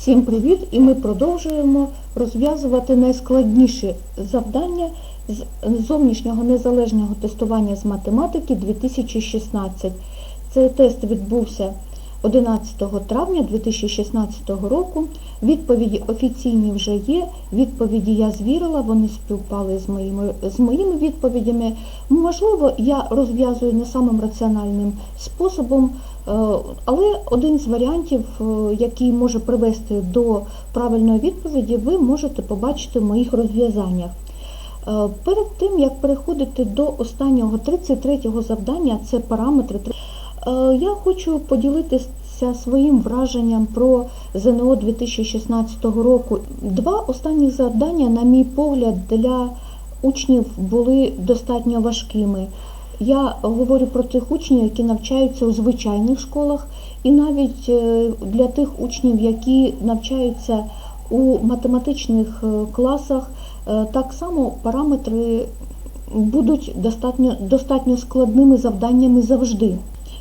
Всім привіт! І ми продовжуємо розв'язувати найскладніші завдання з зовнішнього незалежного тестування з математики 2016. Цей тест відбувся 11 травня 2016 року. Відповіді офіційні вже є. Відповіді я звірила, вони співпали з моїми, з моїми відповідями. Можливо, я розв'язую не самим раціональним способом, е, але один з варіантів, е, який може привести до правильної відповіді, ви можете побачити в моїх розв'язаннях. Е, Перед тим, як переходити до останнього 33-го завдання, це параметри. Е, Я хочу поділитися своїм враженням про ЗНО 2016 року. Два останні завдання, на мій погляд, для учнів були достатньо важкими. Я говорю про тих учнів, які навчаються у звичайних школах, і навіть е, для тих учнів, які навчаються у математичних е, класах, так само параметри будуть достатньо, достатньо складними завданнями завжди.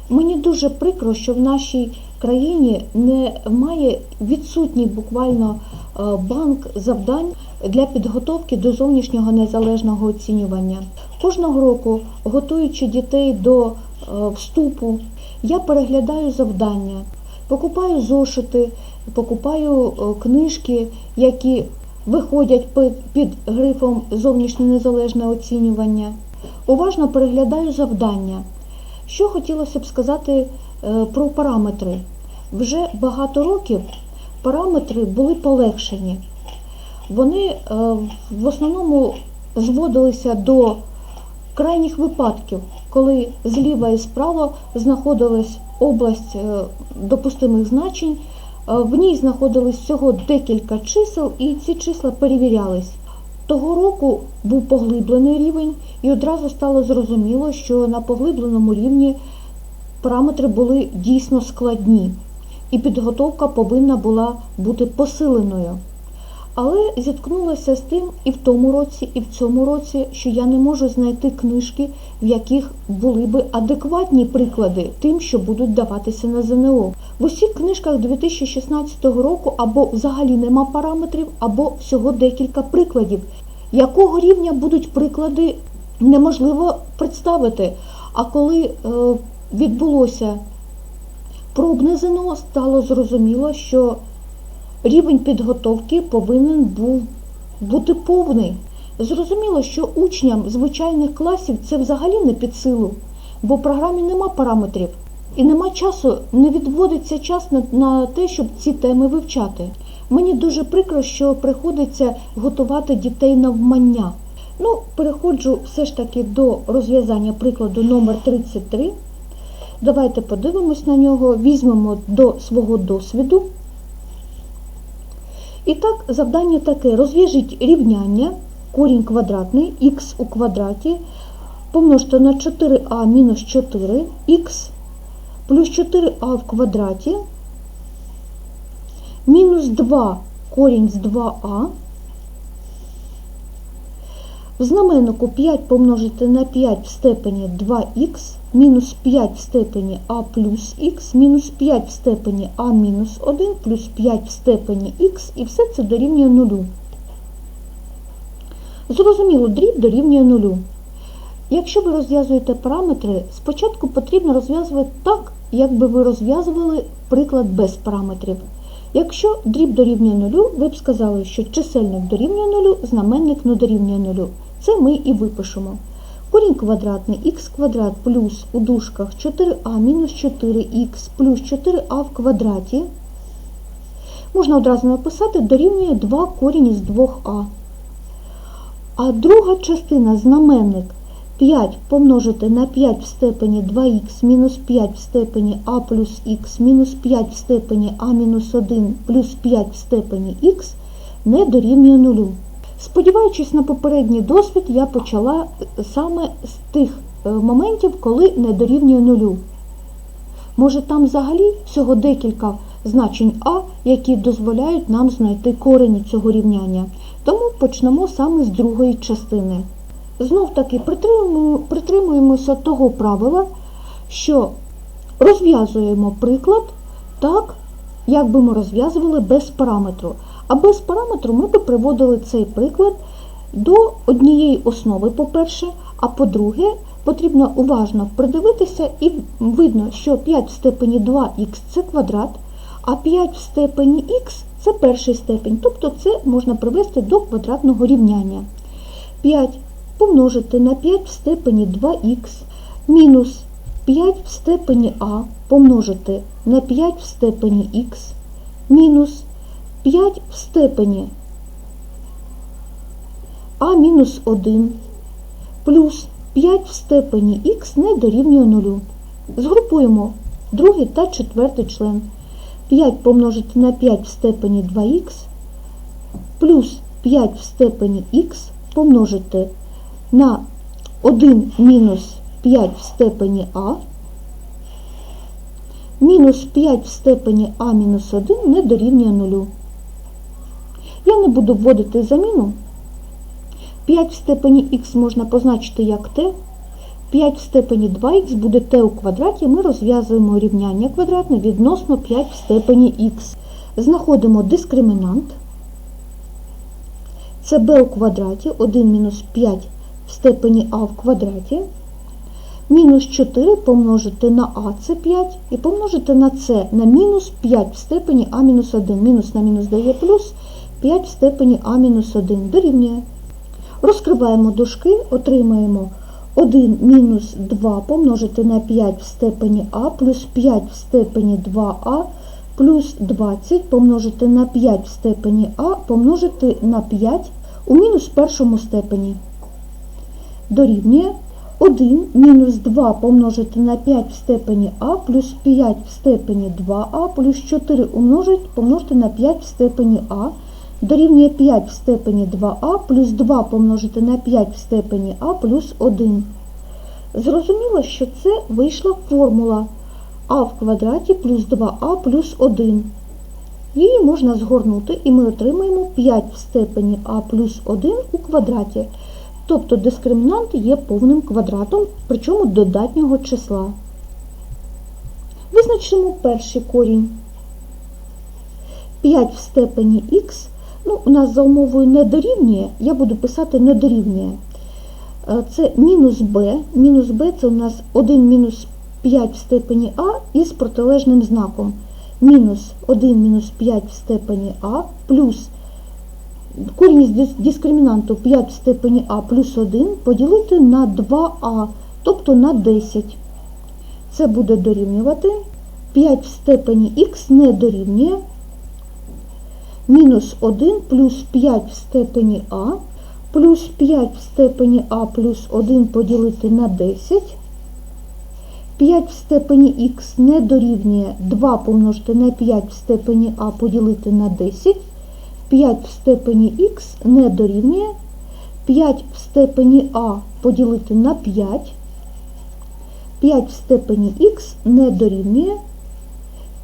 Мені дуже прикро, що в нашій країні немає відсутній буквально е, банк завдань для підготовки до зовнішнього незалежного оцінювання. Кожного року, готуючи дітей до е, вступу, я переглядаю завдання, покупаю зошити, покупаю е, книжки, які виходять під грифом зовнішнє незалежне оцінювання. Уважно переглядаю завдання. Що хотілося б сказати е, про параметри? Вже багато років параметри були полегшені. Вони е, в основному зводилися до крайніх випадків, коли зліва і справа знаходилась область е, допустимих значень, в ній знаходилось всього декілька чисел, і ці числа перевірялись. Того року був поглиблений рівень, і одразу стало зрозуміло, що на поглибленому рівні параметри були дійсно складні, і підготовка повинна була бути посиленою. Але зіткнулася з тим і в тому році, і в цьому році, що я не можу знайти книжки, в яких були би адекватні приклади тим, що будуть даватися на ЗНО. В усіх книжках 2016 року або взагалі нема параметрів, або всього декілька прикладів. Якого рівня будуть приклади, неможливо представити. А коли е, відбулося пробне ЗНО, стало зрозуміло, що рівень підготовки повинен був бути повний. Зрозуміло, що учням звичайних класів це взагалі не під силу, бо в програмі нема параметрів і нема часу, не відводиться час на, на те, щоб ці теми вивчати. Мені дуже прикро, що приходиться готувати дітей навмання. Ну, переходжу все ж таки до розв'язання прикладу номер 33. Давайте подивимось на нього, візьмемо до свого досвіду. І так, завдання таке: розв'яжіть рівняння, корінь квадратний, х у квадраті, помножте на 4а мінус 4, х плюс 4а в квадраті, мінус 2 корінь з 2а. В знаменнику 5 помножити на 5 в степені 2х, мінус 5 в степені а плюс х, мінус 5 в степені а мінус 1, плюс 5 в степені х, і все це дорівнює нулю. Зрозуміло, дріб дорівнює нулю. Якщо ви розв'язуєте параметри, спочатку потрібно розв'язувати так, як би ви розв'язували приклад без параметрів. Якщо дріб дорівнює нулю, ви б сказали, що чисельник дорівнює нулю, знаменник не дорівнює нулю. Це ми і випишемо. Корінь квадратний х квадрат плюс у дужках 4а мінус 4х плюс 4а в квадраті. Можна одразу написати дорівнює 2 корінь із 2а. А друга частина знаменник 5 помножити на 5 в степені 2х мінус 5 в степені а плюс х мінус 5 в степені а мінус 1 плюс 5 в степені х не дорівнює нулю. Сподіваючись на попередній досвід, я почала саме з тих е, моментів, коли не дорівнює нулю. Може там взагалі всього декілька значень А, які дозволяють нам знайти корені цього рівняння. Тому почнемо саме з другої частини. Знов таки притримуємося того правила, що розв'язуємо приклад так, як би ми розв'язували без параметру. А без параметру ми би приводили цей приклад до однієї основи, по-перше, а по-друге, потрібно уважно придивитися і видно, що 5 в степені 2х це квадрат, а 5 в степені х це перший степень, тобто це можна привести до квадратного рівняння. 5 помножити на 5 в степені 2х мінус 5 в степені а помножити на 5 в степені х мінус 5 в степені а мінус 1 плюс 5 в степені х не дорівнює 0. Згрупуємо другий та четвертий член. 5 помножити на 5 в степені 2х плюс 5 в степені х помножити на 1 мінус 5 в степені а мінус 5 в степені а мінус 1 не дорівнює 0. Я не буду вводити заміну. 5 в степені х можна позначити як t. 5 в степені 2х буде t у квадраті. Ми розв'язуємо рівняння квадратне відносно 5 в степені х. Знаходимо дискримінант. Це b у квадраті 1 мінус 5 в степені а в квадраті. Мінус 4 помножити на а це 5 і помножити на це на мінус 5 в степені а мінус 1. Мінус на мінус дає плюс 5 в степені а мінус 1 дорівнює. Розкриваємо дужки, отримаємо 1 мінус 2 помножити на 5 в степені а плюс 5 в степені 2а плюс 20 помножити на 5 в степені а помножити на 5 у мінус першому степені. Дорівнює 1 мінус 2 помножити на 5 в степені а плюс 5 в степені 2а плюс 4 умножить помножити на 5 в степені а дорівнює 5 в степені 2а плюс 2 помножити на 5 в степені а плюс 1. Зрозуміло, що це вийшла формула а в квадраті плюс 2а плюс 1. Її можна згорнути і ми отримаємо 5 в степені а плюс 1 у квадраті. Тобто дискримінант є повним квадратом, причому додатнього числа. Визначимо перший корінь. 5 в степені х, ну, у нас за умовою не дорівнює, я буду писати не дорівнює. Е, Це мінус b, мінус b це у нас 1 мінус 5 в степені а із протилежним знаком. Мінус 1 мінус 5 в степені а плюс корінь з дискримінанту 5 в степені а плюс 1 поділити на 2а, тобто на 10. Це буде дорівнювати 5 в степені х не дорівнює мінус 1 плюс 5 в степені а плюс 5 в степені а плюс 1 поділити на 10. 5 в степені х не дорівнює 2 помножити на 5 в степені а поділити на 10. 5 в степені х не дорівнює 5 в степені а поділити на 5. 5 в степені х не дорівнює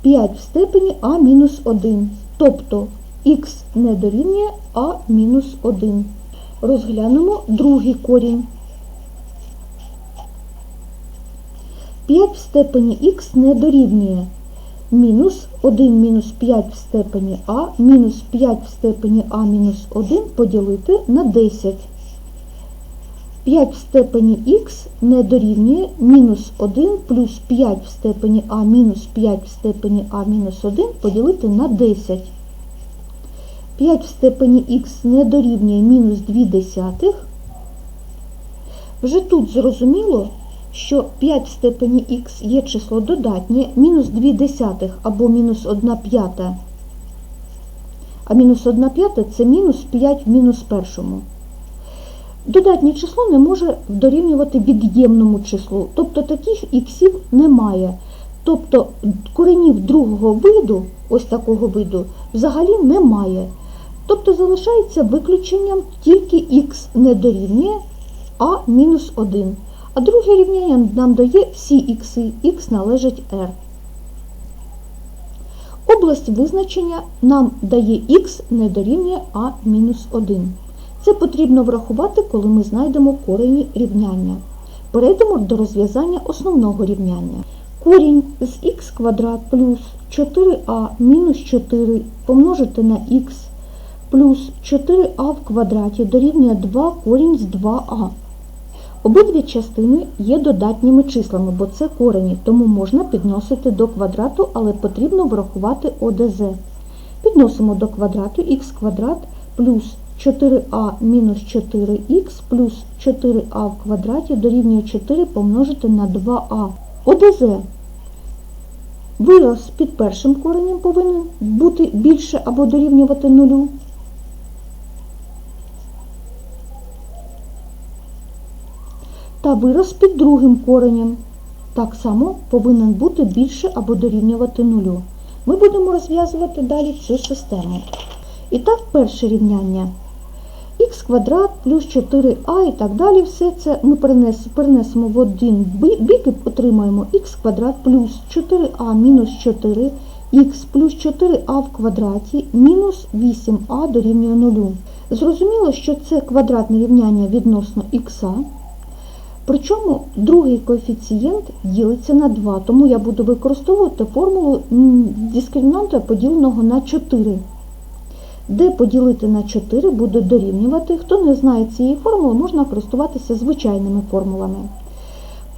5 в степені а мінус 1. Тобто х не дорівнює а мінус 1. Розглянемо другий корінь. 5 в степені х не дорівнює мінус 1 мінус 5 в степені а мінус 5 в степені а мінус 1 поділити на 10. 5 в степені х не дорівнює мінус 1 плюс 5 в степені а мінус 5 в степені а мінус 1 поділити на 10. 5 в степені х не дорівнює мінус 2 десятих. Вже тут зрозуміло, що 5 в степені х є число додатнє, мінус 2 десятих або мінус 1 п'ята. А мінус 1 п'ята це мінус 5 в мінус першому. Додатнє число не може дорівнювати від'ємному числу, тобто таких іксів немає. Тобто коренів другого виду, ось такого виду, взагалі немає. Тобто залишається виключенням тільки х не дорівнює а мінус 1. А друге рівняння нам дає всі ікси, х належить r. Область визначення нам дає х не дорівнює а мінус 1. Це потрібно врахувати, коли ми знайдемо корені рівняння. Перейдемо до розв'язання основного рівняння. Корінь з х квадрат плюс 4а мінус 4 помножити на х плюс 4а в квадраті дорівнює 2 корінь з 2а. Обидві частини є додатніми числами, бо це корені, тому можна підносити до квадрату, але потрібно врахувати ОДЗ. Підносимо до квадрату х квадрат плюс 4а мінус 4х плюс 4а в квадраті дорівнює 4 помножити на 2а. ОДЗ. Вираз під першим коренем повинен бути більше або дорівнювати нулю. Та вираз під другим коренем так само повинен бути більше або дорівнювати нулю. Ми будемо розв'язувати далі цю систему. І так, перше рівняння х квадрат плюс 4а і так далі. Все це ми перенес- перенесемо в один бік і отримаємо х квадрат плюс 4а мінус 4х плюс 4а в квадраті мінус 8а дорівнює 0. Зрозуміло, що це квадратне рівняння відносно х. Причому другий коефіцієнт ділиться на 2, тому я буду використовувати формулу дискримінанта поділеного на 4. Де поділити на 4 буде дорівнювати. Хто не знає цієї формули, можна користуватися звичайними формулами.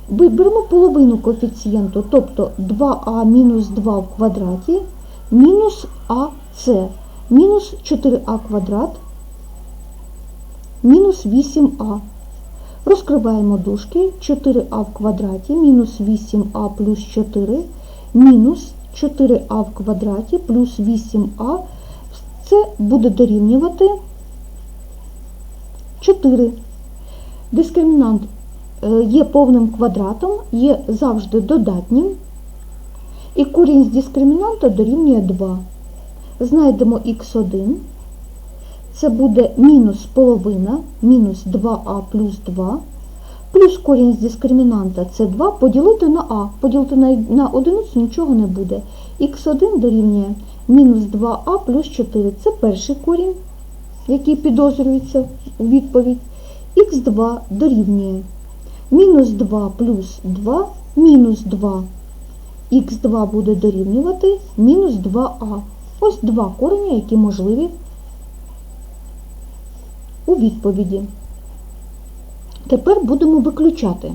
Виберемо половину коефіцієнту, тобто 2а мінус 2 в квадраті мінус АС, мінус 4а квадрат, мінус 8а. Розкриваємо дужки 4а в квадраті мінус 8а плюс 4 мінус 4а в квадраті плюс 8а. Це буде дорівнювати 4. Дискримінант е, є повним квадратом, є завжди додатнім. І корінь з дискримінанта дорівнює 2. Знайдемо х1. Це буде мінус половина, мінус 2а плюс 2. Плюс корінь з дискримінанта це 2 поділити на а. Поділити на, одиницю нічого не буде. х1 дорівнює мінус 2а плюс 4. Це перший корінь, який підозрюється у відповідь. х2 дорівнює мінус 2 плюс 2 мінус 2. х2 буде дорівнювати мінус 2а. Ось два корені, які можливі у відповіді. Тепер будемо виключати.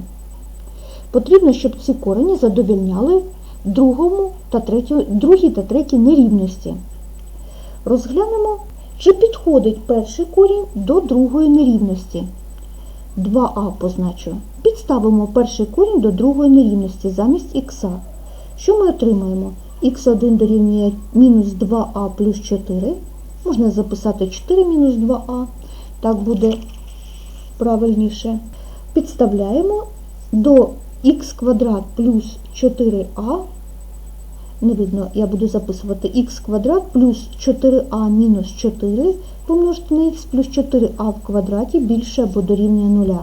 Потрібно, щоб ці корені задовільняли другому та третю, другій та третій нерівності. Розглянемо, чи підходить перший корінь до другої нерівності. 2а позначу. Підставимо перший корінь до другої нерівності замість х. Що ми отримаємо? х1 дорівнює мінус 2а плюс 4. Можна записати 4 мінус 2а. Так буде правильніше. Підставляємо до х квадрат плюс 4а. Не видно, я буду записувати х квадрат плюс 4а мінус 4 помножити на х плюс 4а в квадраті більше або дорівнює 0.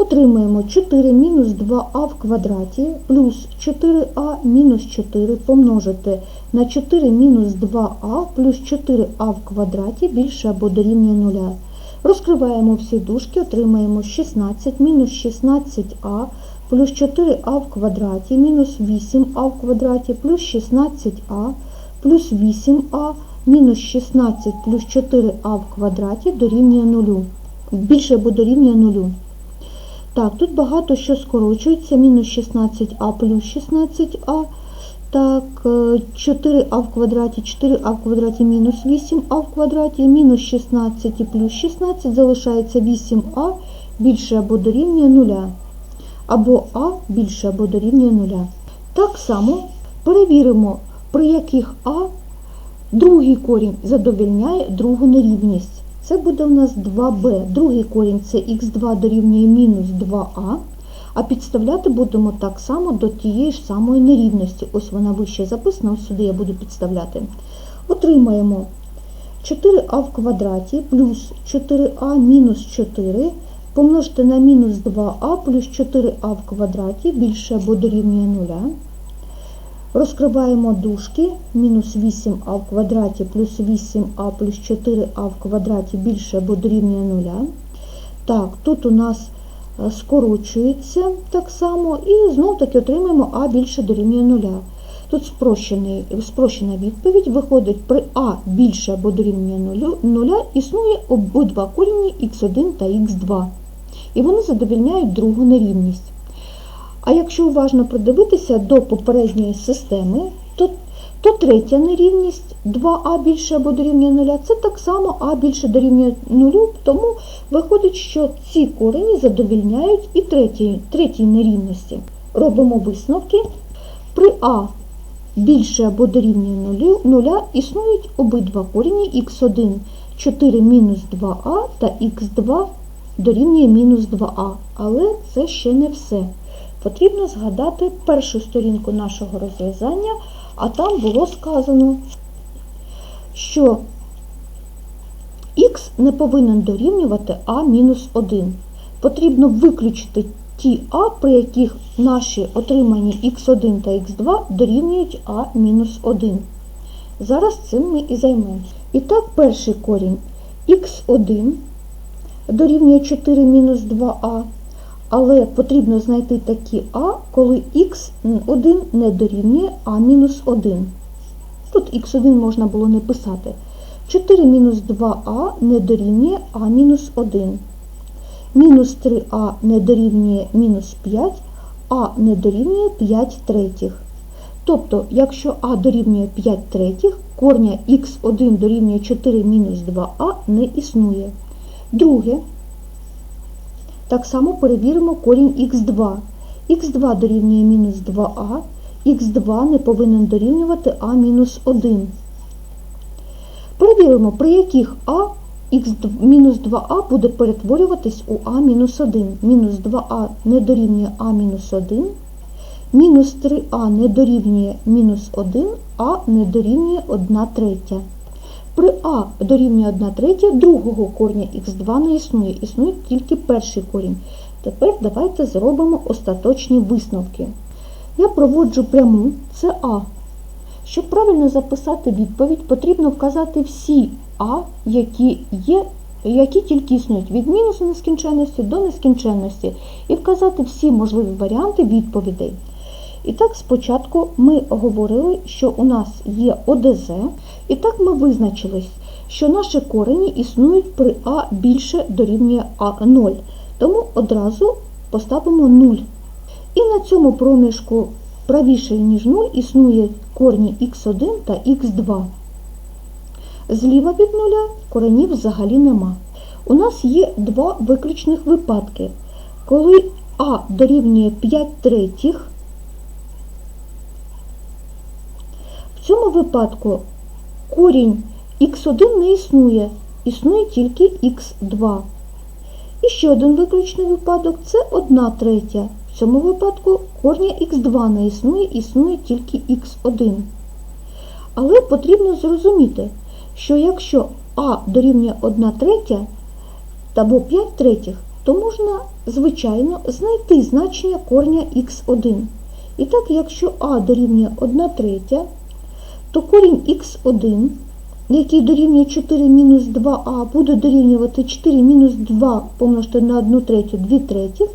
Отримаємо 4 мінус 2а в квадраті плюс 4а мінус 4 помножити на 4 мінус 2а плюс 4а в квадраті більше або дорівнює 0. Розкриваємо всі дужки, отримаємо 16 мінус 16а плюс 4а в квадраті мінус 8а в квадраті плюс 16а плюс 8а мінус 16 плюс 4а в квадраті дорівнює 0. Більше або дорівнює 0. Так, тут багато що скорочується. Мінус 16а плюс 16а. Так, 4а в квадраті, 4а в квадраті мінус 8а в квадраті, мінус 16 і плюс 16 залишається 8а більше або дорівнює 0. Або а більше або дорівнює 0. Так само перевіримо, при яких а другий корінь задовільняє другу нерівність. Це буде у нас 2b. Другий корінь це х2 дорівнює мінус 2а. А підставляти будемо так само до тієї ж самої нерівності. Ось вона вище записана, ось сюди я буду підставляти. Отримаємо 4а в квадраті плюс 4а мінус 4 помножити на мінус 2а плюс 4а в квадраті більше або дорівнює 0. Розкриваємо дужки, мінус 8а в квадраті плюс 8а плюс 4а в квадраті більше або дорівнює 0. Так, тут у нас е, скорочується так само і знов таки отримаємо а більше дорівнює нуля. Тут спрощений, спрощена відповідь виходить при а більше або дорівнює нулю- нуля існує обидва корені х1 та х2. І вони задовільняють другу нерівність. А якщо уважно придивитися до попередньої системи, то, то третя нерівність 2а більше або дорівнює нуля, це так само а більше дорівнює нулю, тому виходить, що ці корені задовільняють і третій, третій нерівності. Робимо висновки. При а більше або дорівнює нулю, нуля існують обидва корені х1 4 мінус 2а та х2 дорівнює мінус 2а. Але це ще не все. Потрібно згадати першу сторінку нашого розв'язання, а там було сказано, що х не повинен дорівнювати а мінус 1. Потрібно виключити ті а, при яких наші отримані х1 та х2 дорівнюють а мінус 1. Зараз цим ми і займемося. І так, перший корінь х1 дорівнює 4 мінус 2а. Але потрібно знайти такі А, коли х1 не дорівнює А-1. Тут х1 можна було не писати. 4 мінус 2а не дорівнює А-1. Мінус 3а не дорівнює мінус 5, а не дорівнює 5 третіх. Тобто, якщо а дорівнює 5 третіх, корня х1 дорівнює 4 мінус 2а не існує. Друге, так само перевіримо корінь х2. х2 дорівнює мінус 2а, х2 не повинен дорівнювати а мінус 1. Перевіримо, при яких а мінус 2а буде перетворюватись у а мінус 1. Мінус 2а не дорівнює а мінус 1, мінус 3а не дорівнює мінус 1, а не дорівнює 1 третя. При а дорівнює 1 третя, другого корня х2 не існує, існує тільки перший корінь. Тепер давайте зробимо остаточні висновки. Я проводжу пряму, це А. Щоб правильно записати відповідь, потрібно вказати всі А, які є, які тільки існують від мінусу нескінченності до нескінченності, і вказати всі можливі варіанти відповідей. І так, спочатку ми говорили, що у нас є ОДЗ, і так ми визначились, що наші корені існують при А більше дорівнює А0. Тому одразу поставимо 0. І на цьому проміжку правіше, ніж 0, існує корні х1 та х2. Зліва від нуля коренів взагалі нема. У нас є два виключних випадки. Коли А дорівнює 5 третіх, цьому випадку корінь х1 не існує, існує тільки х2. І ще один виключний випадок це 1 третя. В цьому випадку корня х2 не існує, існує тільки х1. Але потрібно зрозуміти, що якщо а дорівнює 1 третя або 5 третіх, то можна, звичайно, знайти значення корня х1. І так, якщо а дорівнює 1 третя, то корінь х1, який дорівнює 4 мінус 2а, буде дорівнювати 4 мінус 2 помножити на 1 третю 2 третіх,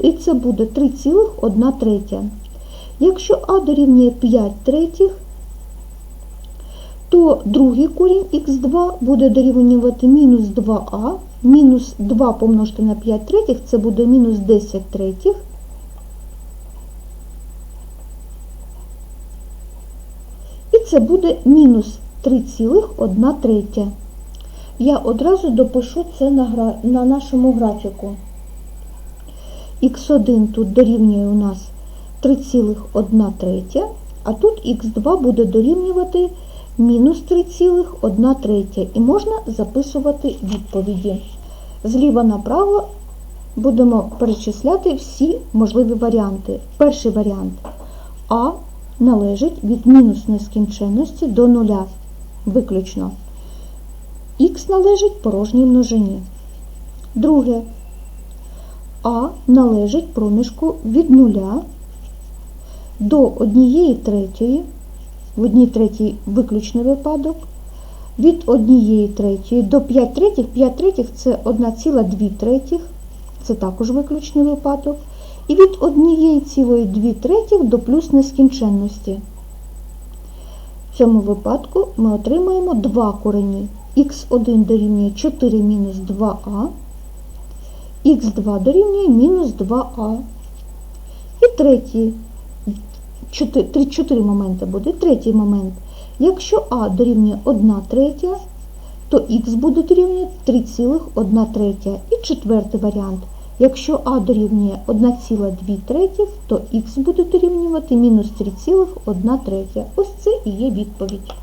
і це буде 3,1 третя. Якщо а дорівнює 5 третіх, то другий корінь х2 буде дорівнювати мінус 2а, мінус 2 помножити на 5 третіх, це буде мінус 10 третіх. Це буде мінус 3,1 третя. Я одразу допишу це на, на нашому графіку. Х1 тут дорівнює у нас 3,1 третя, а тут х2 буде дорівнювати мінус 3,1 третя. І можна записувати відповіді. Зліва направо будемо перечисляти всі можливі варіанти. Перший варіант А належить від мінус нескінченності до нуля. Виключно. Х належить порожній множині. Друге. А належить проміжку від нуля до однієї третьої, в одній третій виключний випадок, від однієї третьої до 5 третіх, 5 третіх це 1,2 третіх, це також виключний випадок. І від 1,2 третіх до плюс нескінченності. В цьому випадку ми отримаємо два корені. х1 дорівнює 4 мінус 2а, х2 дорівнює мінус 2а. І третій, 4, 4 моменти буде. Третій момент. Якщо а дорівнює 1 третя, то х буде дорівнювати 3,1 третя. І четвертий варіант. Якщо а дорівнює 1,2 третіх, то х буде дорівнювати мінус 3,1 третя. Ось це і є відповідь.